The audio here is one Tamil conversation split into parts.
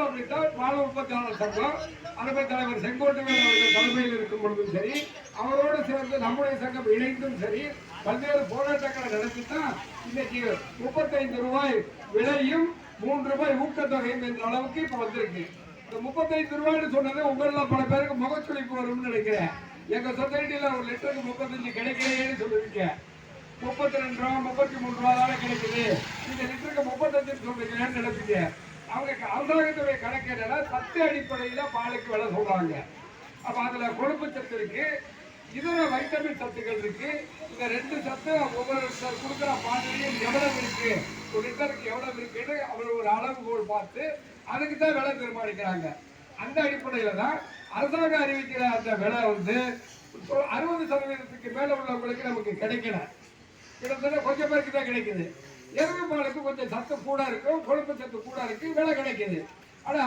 அப்படித்தான் பால் உற்பத்தியாளர் சங்கம் அனுபவ தலைவர் செங்கோட்டைவேல் அவர்கள் தலைமையில் இருக்கும் பொழுதும் சரி அவரோடு சேர்ந்து நம்முடைய சங்கம் இணைந்தும் சரி பல்வேறு போராட்டங்களை நடத்தி தான் இன்னைக்கு முப்பத்தைந்து ரூபாய் விலையும் மூன்று ரூபாய் ஊக்கத்தொகையும் என்ற அளவுக்கு இப்ப வந்திருக்கு. இந்த முப்பத்தைந்து ரூபாய்னு சொன்னது உங்கள பல பேருக்கு முகச்சுளிப்பு வரும்னு நினைக்கிறேன். எங்க சொசைட்டில ஒரு லிட்டருக்கு முப்பத்தஞ்சு கிடைக்கலையேன்னு சொல்லிருக்க. முப்பத்தி ரெண்டு ரூபா முப்பத்தி மூணு ரூபா தானே கிடைக்குது. இந்த லிட்டருக்கு முப்பத்தஞ்சு சொல்றீங்கன்னு நினைப்பீங்க. அவங்க அரசாங்கத்துடைய கணக்கு என்னன்னா சத்து அடிப்படையில் பாலுக்கு விலை சொல்றாங்க. அப்ப அதுல கொழுப்பு சத்து இருக்கு இதர வைட்டமின் சத்துக்கள் இருக்கு. இந்த ரெண்டு சத்து ஒவ்வொருத்தர் கொடுக்குற பாலிலையும் எவ்வளவு இருக்கு? ஒரு லிட்டருக்கு எவ்வளவு இருக்குன்னு அவர் ஒரு அளவுகோல் பார்த்து அதுக்கு தான் விலை தீர்மானிக்கிறாங்க. அந்த அடிப்படையில தான் அரசாங்கம் அறிவிக்கிற அந்த விலை வந்து அறுபது சதவீதத்துக்கு மேல உள்ளவங்களுக்கு நமக்கு கிடைக்கல. கிட்டத்தட்ட கொஞ்சம் பேருக்கு தான் கிடைக்குது. எருமை பாலுக்கு கொஞ்சம் சத்து கூட இருக்கும் கொழுப்பு சத்து கூட இருக்கு விலை கிடைக்குது. ஆனா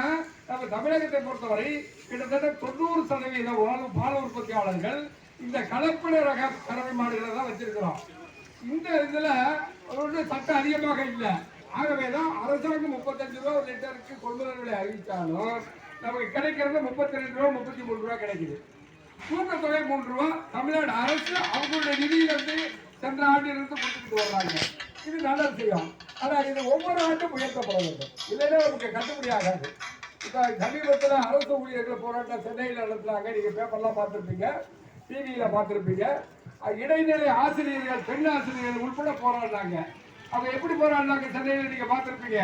நம்ம தமிழகத்தை பொறுத்தவரை கிட்டத்தட்ட தொண்ணூறு சதவீதம் பால் பால் உற்பத்தியாளர்கள் இந்த கலப்பின ரக கறவை மாடுகளை தான் வச்சிருக்கிறோம். இந்த இதுல ஒன்றும் சட்டம் அதிகமாக இல்லை. ஆகவே தான் அரசாங்கம் முப்பத்தஞ்சு ரூபா ஒரு லிட்டருக்கு கொள்முதல் விலை அறிவித்தாலும் நமக்கு கிடைக்கிறது முப்பத்தி ரெண்டு ரூபா முப்பத்தி மூணு ரூபா கிடைக்குது. தொகை மூன்று ரூபா. தமிழ்நாடு அரசு அவங்களுடைய நிதியிலிருந்து சென்ற ஆண்டிலிருந்து கொடுத்துட்டு வர்றாங்க. இது நல்ல விஷயம். ஆனால் இது ஒவ்வொரு ஆண்டும் உயர்த்தப்பட வேண்டும். இல்லைன்னா நமக்கு கட்டுப்படி ஆகாது. இப்போ சமீபத்தில் அரசு ஊழியர்கள் போராட்டம் சென்னையில் நடத்துனாங்க. நீங்கள் பேப்பர்லாம் பார்த்துருப்பீங்க. டிவியில் பார்த்துருப்பீங்க. இடைநிலை ஆசிரியர்கள் பெண் ஆசிரியர்கள் உட்பட போராடினாங்க. அவங்க எப்படி போராடினாங்க சென்னையில் நீங்கள் பார்த்துருப்பீங்க?